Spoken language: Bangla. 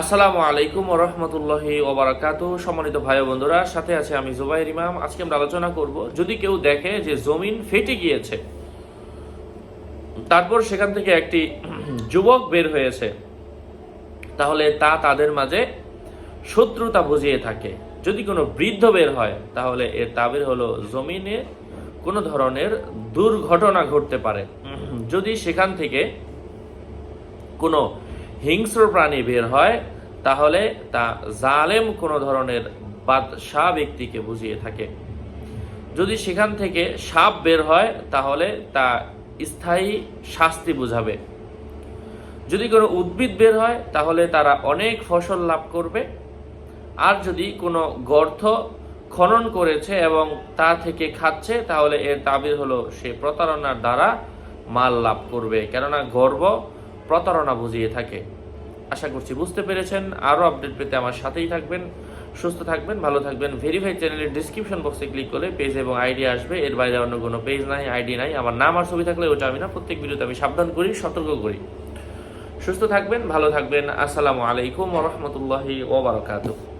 আসসালামু আলাইকুম রহমতুল্লাহি ওবরাকাত সম্মানিত ভাই বন্ধুরা, সাথে আছে আমি জুবাইর ইমাম। আজকে আমরা আলোচনা করব, যদি কেউ দেখে যে জমিন ফেটে গিয়েছে, তারপর সেখান থেকে একটি যুবক বের হয়েছে, তাহলে তা তাদের মাঝে শত্রুতা বুঝিয়ে থাকে। যদি কোনো বৃদ্ধ বের হয়, তাহলে এর তাবির হলো জমিনে কোনো ধরনের দুর্ঘটনা ঘটতে পারে। যদি সেখান থেকে কোনো হিংস্র প্রাণী বের হয়, তাহলে তা জালেম কোনো ধরনের বাদশাহ ব্যক্তিকে বুঝিয়ে থাকে। যদি সেখান থেকে সাপ বের হয়, তাহলে তা স্থায়ী শাস্তি বুঝাবে। যদি কোনো উদ্ভিদ বের হয়, তাহলে তারা অনেক ফসল লাভ করবে। আর যদি কোনো গর্ত খনন করেছে এবং তা থেকে খাচ্ছে, তাহলে এর তাবির হলো সে প্রতারণার দ্বারা মাল লাভ করবে। কেননা গর্ব প্রতারণা বুঝিয়ে থাকে। আশা করছি বুঝতে পেরেছেন। আরও আপডেট পেতে আমার সাথেই থাকবেন, সুস্থ থাকবেন, ভালো থাকবেন। ভেরিফাই চ্যানেলের ডিসক্রিপশন বক্সে ক্লিক করলে পেজ এবং আইডি আসবে। এর বাইরে অন্য কোনো পেজ নাই আইডি নাই। আমার নাম আর ছবি থাকলে ওটা আমি না, প্রত্যেক ভিডিওতে আমি সাবধান করি, সতর্ক করি। সুস্থ থাকবেন, ভালো থাকবেন। আসসালামু আলাইকুম রহমতুল্লাহি ওবরাকাতুহ